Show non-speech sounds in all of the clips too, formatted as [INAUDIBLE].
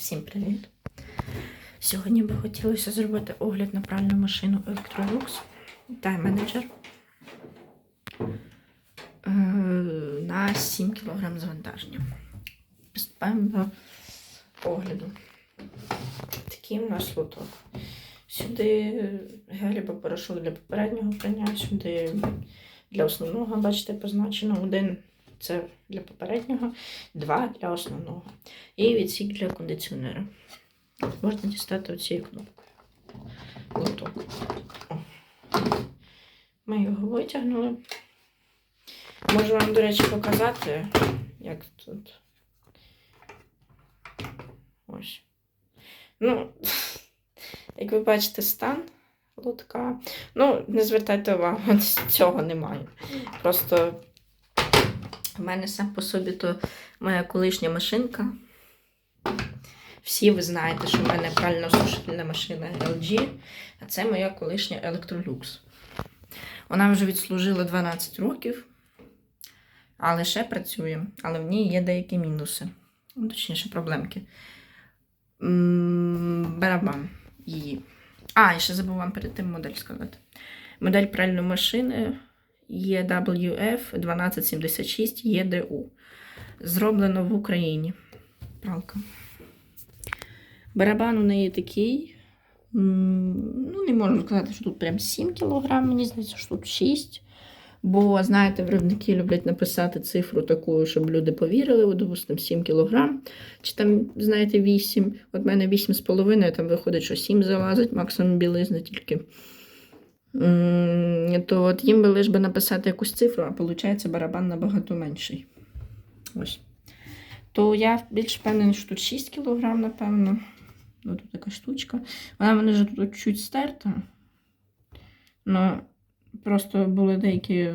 Всім привіт! Сьогодні би хотілося зробити огляд на пральну машину Electrolux Time Manager е, на 7 кг завантаження. Приступаємо до огляду. Такий у нас лоток. Сюди гель або порошок для попереднього прання, сюди для основного, бачите, позначено один це для попереднього, два для основного. І відсік для кондиціонера. Можна дістати оцією кнопкою. Лоток. Ми його витягнули. Можу вам, до речі, показати, як тут. Ось. Ну, [LAUGHS] як ви бачите, стан лотка. Ну, не звертайте увагу, [LAUGHS] цього немає. Просто в мене сам по собі то моя колишня машинка. Всі ви знаєте, що в мене прально-сушильна машина LG, а це моя колишня Electrolux. Вона вже відслужила 12 років, але ще працює. Але в ній є деякі мінуси. Ну, Точніше, проблемки. Барабан її. А, і ще забув вам перед тим модель сказати. Модель пральної машини EWF 1276 EDU. Зроблено в Україні. Пралка. Барабан у неї такий. Ну, не можу сказати, що тут прям 7 кг, мені здається, що тут 6. Бо, знаєте, виробники люблять написати цифру таку, щоб люди повірили, от, допустим, 7 кг. Чи там, знаєте, 8. От в мене 8,5, там виходить, що 7 залазить, максимум білизна тільки. То от їм би лише би написати якусь цифру, а виходить барабан набагато менший. Ось. То я більш впевнена, що тут 6 кг, напевно. Ось тут така штучка. Вона мене вже тут чуть стерта. Ну, просто були деякі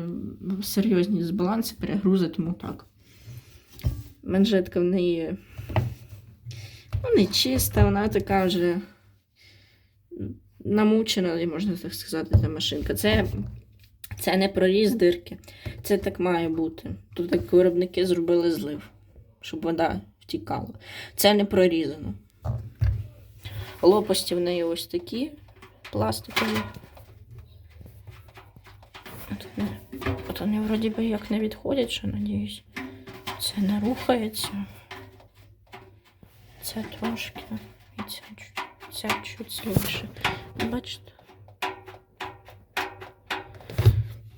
серйозні збаланси, перегрузи, тому так. Манжетка в неї ну, не чиста, вона така вже намучена, можна так сказати, ця машинка. Це, це не проріз дирки. Це так має бути. Тут так виробники зробили злив, щоб вода втікала. Це не прорізано. Лопасті в неї ось такі пластикові. От вони, вроді би як не відходять, що надіюсь. Це не рухається. Це трошки. І ця чуть, ця чуть слабше. Бачите?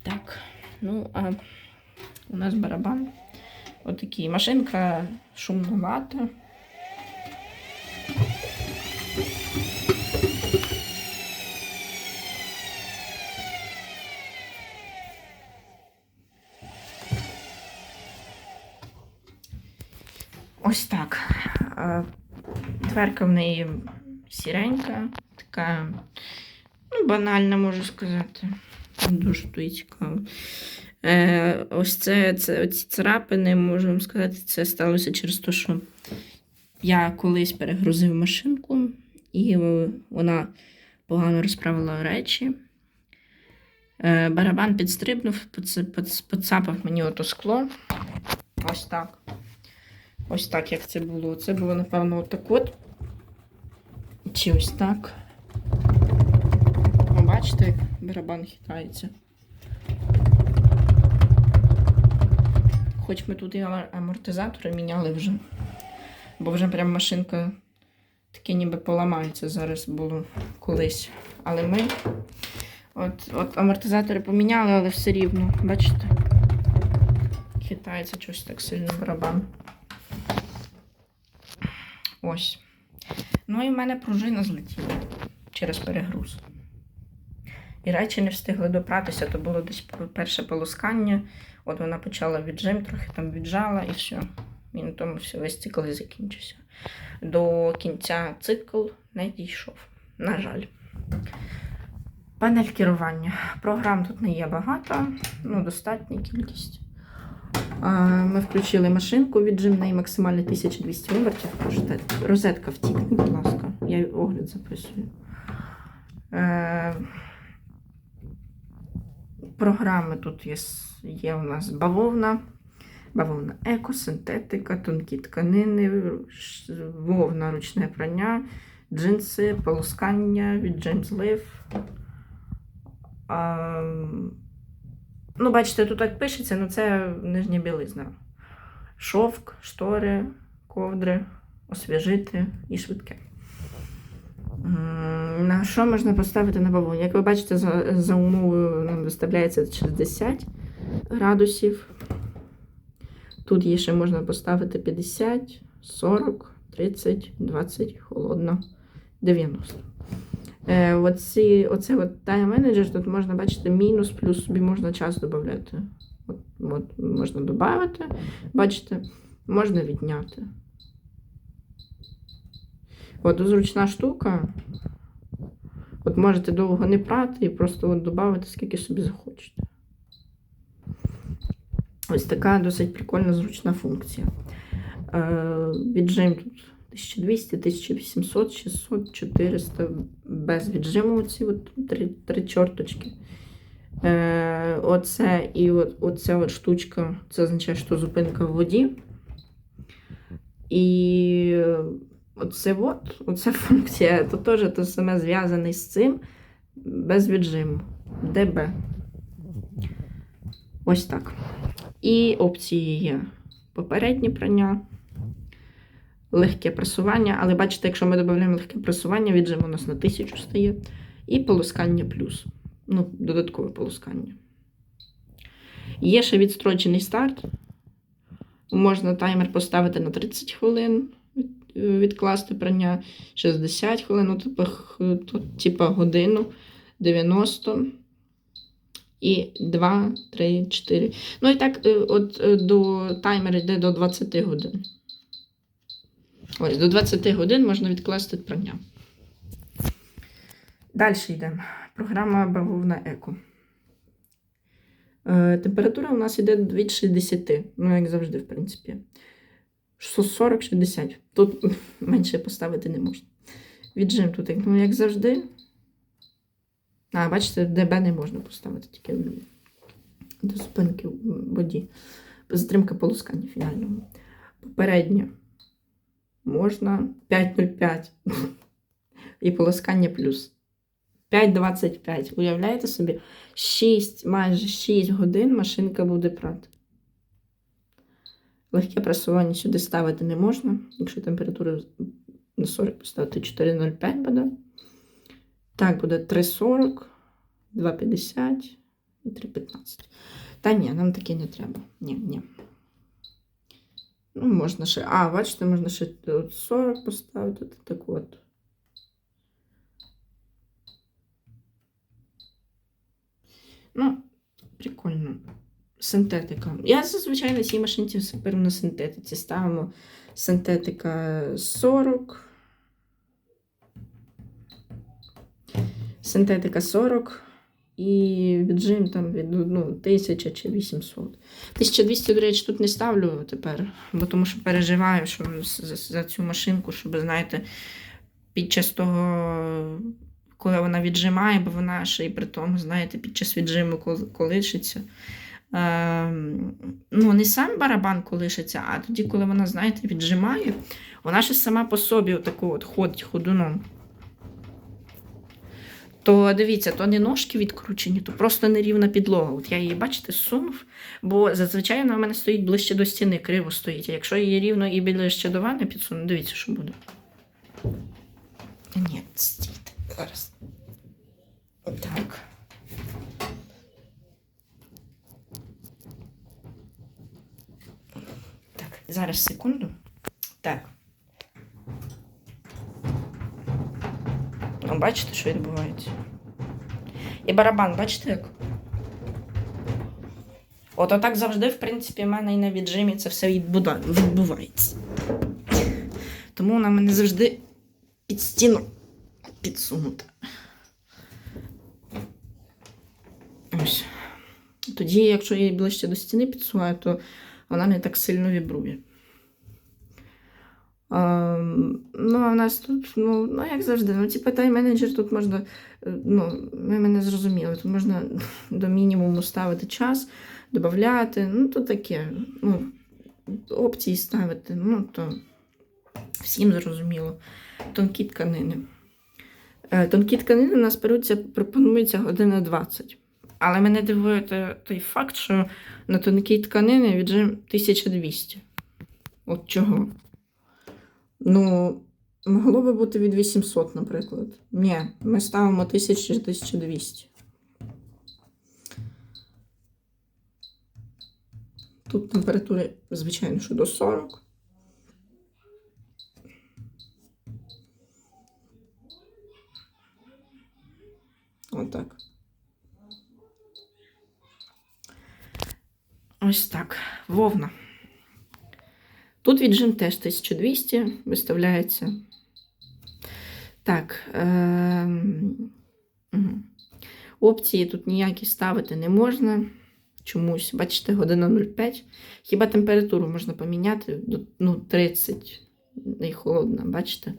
Так, ну а у нас барабан. Отакий. Машинка шумновата. Ось так. Е, Дверка в неї сіренька, така, ну, банальна, можу сказати. Дуже тут цікаво. Е, ось це, це оці царапини, можу вам сказати, це сталося через те, що я колись перегрузив машинку, і вона погано розправила речі. Е, барабан підстрибнув, поц- поц- поцапав мені ото скло. Ось так. Ось так, як це було. Це було, напевно, отак от. Чи ось так. О, бачите, як барабан хитається. Хоч ми тут і амортизатори міняли вже. Бо вже прям машинка таке ніби поламається зараз було колись. Але ми от, от амортизатори поміняли, але все рівно, бачите? Хитається щось так сильно барабан. Ось. Ну і в мене пружина злетіла через перегруз. І речі не встигли допратися, то було десь перше полоскання. От вона почала віджим, трохи там віджала і все. І на тому все, весь цикл і закінчився. До кінця цикл не дійшов. На жаль. Панель керування. Програм тут не є багато, ну, достатня кількість. Ми включили машинку, віджим неї максимально 1200 обертів. Розетка втікне, будь ласка. Я огляд записую. Е, Програми тут є, є у нас бавовна. бавовна еко, синтетика, тонкі тканини, вовна ручне прання, джинси, полоскання від James Live. А, ну, бачите, тут так пишеться, але це нижня білизна. Шовк, штори, ковдри, освіжити і швидке. На що можна поставити на бавовні? Як ви бачите, за, за умовою нам виставляється 60 градусів. Тут є ще можна поставити 50, 40, 30, 20, холодно, 90. Е, оці, оце от Time Manager, тут можна бачити мінус, плюс собі можна час додати. От, от, можна додати, бачите, можна відняти. От зручна штука. От можете довго не прати і просто от додати, скільки собі захочете. Ось така досить прикольна зручна функція. Е, віджим тут 1200, 1800, 600, 400 без віджиму ці от три, три чорточки. Е, оце і от, оця от штучка, це означає, що зупинка в воді. І оце от, оця функція, то теж то саме зв'язане з цим без віджиму. ДБ. Ось так. І опції є попереднє прання, легке пресування, але бачите, якщо ми додаємо легке пресування, віджим у нас на 1000 стає. І полоскання плюс. Ну, додаткове полоскання. Є ще відстрочений старт. Можна таймер поставити на 30 хвилин, відкласти прання 60 хвилин, ну, типу, тут, типу годину, 90 і 2, 3, 4. Ну і так, е, от е, до таймер йде до 20 годин. Ось, до 20 годин можна відкласти прання. Далі йдемо. Програма бавовна еко. Е, температура у нас йде від 60, ну, як завжди, в принципі. 40-60. Тут [LAUGHS] менше поставити не можна. Віджим тут, ну, як завжди. А, бачите, ДБ не можна поставити, тільки до спинки в воді. Затримка полоскання фінального. Попереднє можна 5,05. [LAUGHS] І полоскання плюс. 5,25. Уявляєте собі? 6, майже 6 годин машинка буде прати. Легке пресування сюди ставити не можна. Якщо температуру на 40 поставити 4,05 буде. Так, буде 3,40, 2,50 і 3,15. Та ні, нам таке не треба. Ні, ні. Ну, можна ще. А, бачите, можна ще от 40 поставити. Так от. Ну, прикольно. Синтетика. Я зазвичай на цій машинці все на синтетиці. Ставимо синтетика 40. Синтетика 40 і віджим там від ну, 1000 чи 800. 1200, до речі, тут не ставлю тепер, бо тому що переживаю що за, за цю машинку, щоб, знаєте, під час того, коли вона віджимає, бо вона ще і при тому, знаєте, під час віджиму кол- колишиться. Е, ну, не сам барабан колишиться, а тоді, коли вона, знаєте, віджимає, вона ще сама по собі отаку от ходить ходуном. То дивіться, то не ножки відкручені, то просто нерівна підлога. От я її, бачите, сунув, бо зазвичай вона в мене стоїть ближче до стіни, криво стоїть. А якщо її рівно і ближче до ванни підсуну, дивіться, що буде. Ні, стійте, зараз. Так. Зараз секунду. Так. Ну, бачите, що відбувається? І барабан, бачите як? От отак завжди, в принципі, в мене і на віджимі це все відбувається. Тому вона мене завжди під стіну підсунута. Ось. Тоді, якщо я її ближче до стіни підсуваю, то вона не так сильно вібрує. А, ну, а в нас тут, ну, ну як завжди, ну, типу, тайм-менеджер тут можна, е, ну, ви мене зрозуміли, тут можна [LAUGHS] до мінімуму ставити час, додати, ну, то таке. Ну, опції ставити, ну то всім зрозуміло. Тонкі тканини. Е, Тонкі тканини у нас беруться, пропонується година 20. Але мене дивує той факт, що на тонкій тканини віджим 1200. От чого? Ну, могло би бути від 800, наприклад. Ні, ми ставимо 1000 1200. Тут температури, звичайно, що до 40. Отак. Ось так. Вовна. Тут віджим теж 1200 виставляється. Так. Е- Опції тут ніякі ставити не можна. Чомусь, бачите, година 05. Хіба температуру можна поміняти ну, 30 і холодна, бачите?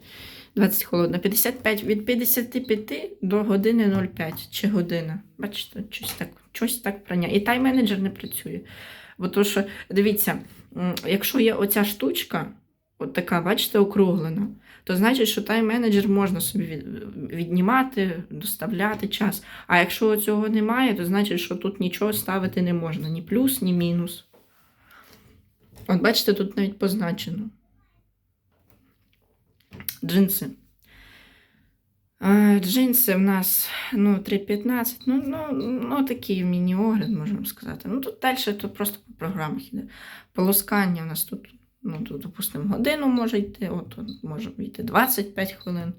20 холодна. 55, від 55 до години 05 чи година. Бачите, щось так, щось так прання. І тайм-менеджер не працює. Бо то, що, дивіться, якщо є оця штучка, от така, бачите, округлена, то значить, що тайм-менеджер можна собі віднімати, доставляти час. А якщо цього немає, то значить, що тут нічого ставити не можна. Ні плюс, ні мінус. От бачите, тут навіть позначено. Джинси. Джинси в нас ну, 3,15. Ну, ну, ну такий міні-огляд, можемо сказати. Ну, тут далі то просто по програмах йде. Полоскання у нас тут, ну, тут, допустимо, годину може йти, от може йти 25 хвилин,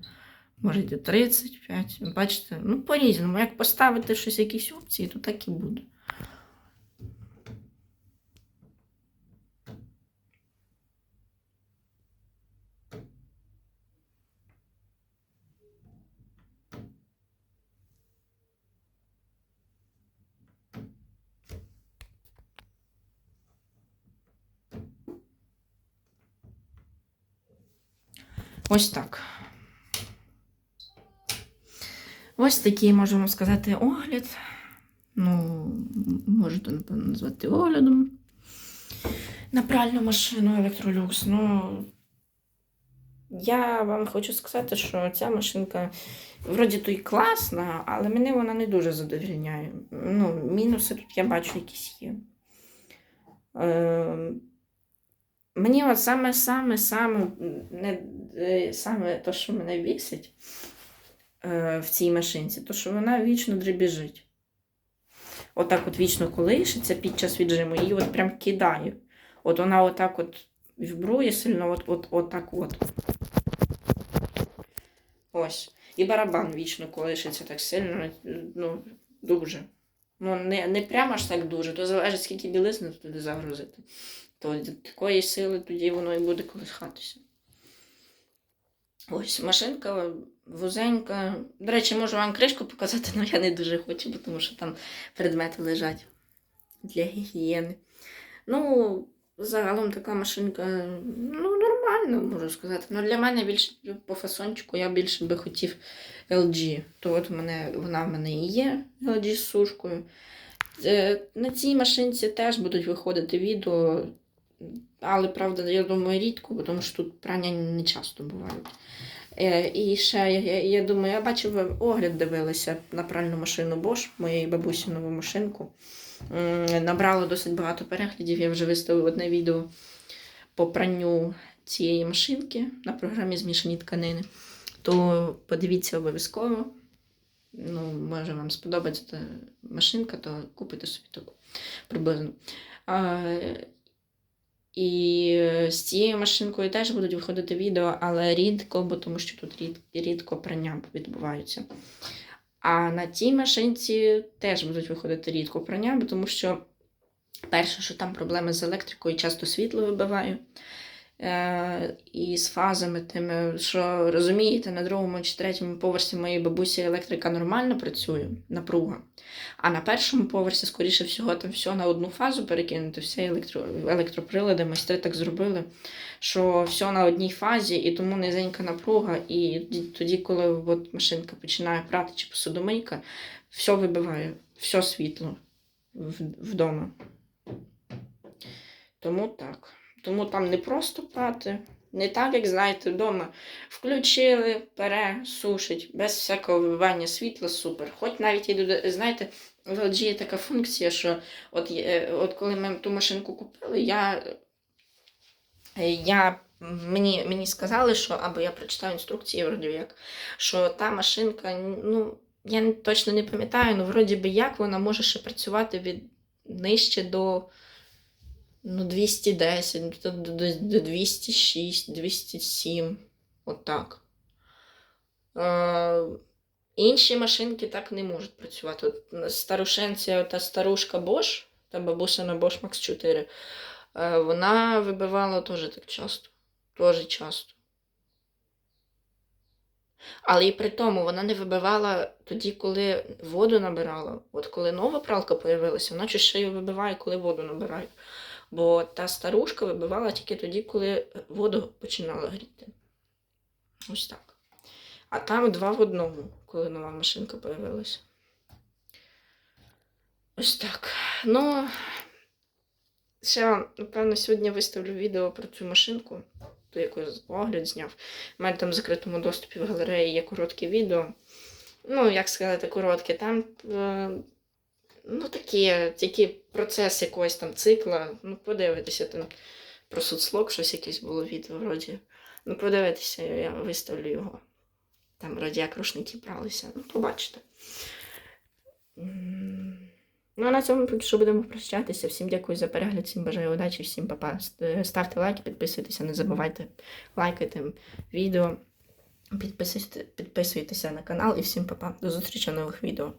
може йти 35. Бачите, ну по-різному. Як поставити щось, якісь опції, то так і буде. Ось так. Ось такий, можемо сказати, огляд. Ну, можете, напевно, назвати оглядом. На пральну машину електролюкс. Ну, я вам хочу сказати, що ця машинка вроді то й класна, але мене вона не дуже задовільняє. Ну, мінуси тут я бачу якісь є. Е, Мені от саме саме не е, саме то, що мене бісить е, в цій машинці, то що вона вічно дребіжить. Отак от вічно колишиться під час віджиму, її от прям кидає. От вона отак от вібрує сильно, от, от, от так от. Ось. І барабан вічно колишиться так сильно, ну, дуже. Ну, не, не прямо аж так дуже, то залежить, скільки білизни туди загрузити то від такої сили тоді воно і буде колихатися. Ось машинка вузенька. До речі, можу вам кришку показати, але я не дуже хочу, бо тому що там предмети лежать для гігієни. Ну, загалом така машинка ну, нормальна, можу сказати. Ну, для мене більше по фасончику я більше би хотів LG. То от мене, вона в мене і є LG з сушкою. Е, На цій машинці теж будуть виходити відео, але правда, я думаю, рідко, тому що тут прання не часто бувають. Е, І ще я, думаю, я бачив, огляд дивилися на пральну машину Bosch, моєї бабусі нову машинку. М, Набрало досить багато переглядів. Я вже виставив одне відео по пранню цієї машинки на програмі Змішані тканини. То подивіться обов'язково. Ну, може вам сподобається та машинка, то купите собі таку приблизно. І з цією машинкою теж будуть виходити відео, але рідко, бо тому що тут рід, рідко прання відбуваються. А на цій машинці теж будуть виходити рідко прання, бо тому що перше, що там проблеми з електрикою, часто світло вибиваю. Е, і з фазами тими, що розумієте, на другому чи третьому поверсі моєї бабусі електрика нормально працює, напруга. А на першому поверсі, скоріше всього, там все на одну фазу перекинути, всі електро... електроприлади, майстри так зробили, що все на одній фазі, і тому низенька напруга. І тоді, коли от машинка починає прати чи посудомийка, все вибиває, все світло вдома. Тому так. Тому там не просто прати, не так, як знаєте, вдома. Включили, пере, сушить, без всякого вбивання світла, супер. Хоч навіть і знаєте, в LG є така функція, що от, от коли ми ту машинку купили, я, я мені, мені сказали, що або я прочитав інструкції, вроді як, що та машинка, ну, я точно не пам'ятаю, ну вроді би як вона може ще працювати від нижче до ну, 210, до, до, до, до 206, 207. Отак. Е, інші машинки так не можуть працювати. От старушенця та старушка Bosch, та бабусина Bosch Max 4, е, вона вибивала теж так часто. Теж часто. Але і при тому вона не вибивала тоді, коли воду набирала. От коли нова пралка появилася, вона ще й вибиває, коли воду набирає. Бо та старушка вибивала тільки тоді, коли воду починала гріти. Ось так. А там два в одному, коли нова машинка появилася. Ось так. Ну, ще напевно, сьогодні виставлю відео про цю машинку, ту, яку огляд зняв. У мене там в закритому доступі в галереї є коротке відео. Ну, як сказати, коротке. Там е, ну, такі, тільки процес якогось там цикла. Ну, подивитися там про соцлог, щось якесь було відео вроді. Ну, подивитися, я виставлю його. Там як рушники бралися. Ну, побачите. Ну, а на цьому поки що будемо прощатися. Всім дякую за перегляд, всім бажаю удачі, всім па-па. Ст- Ставте лайки, підписуйтеся, не забувайте лайкати відео. Підписуйтеся на канал і всім па-па. До зустрічі нових відео.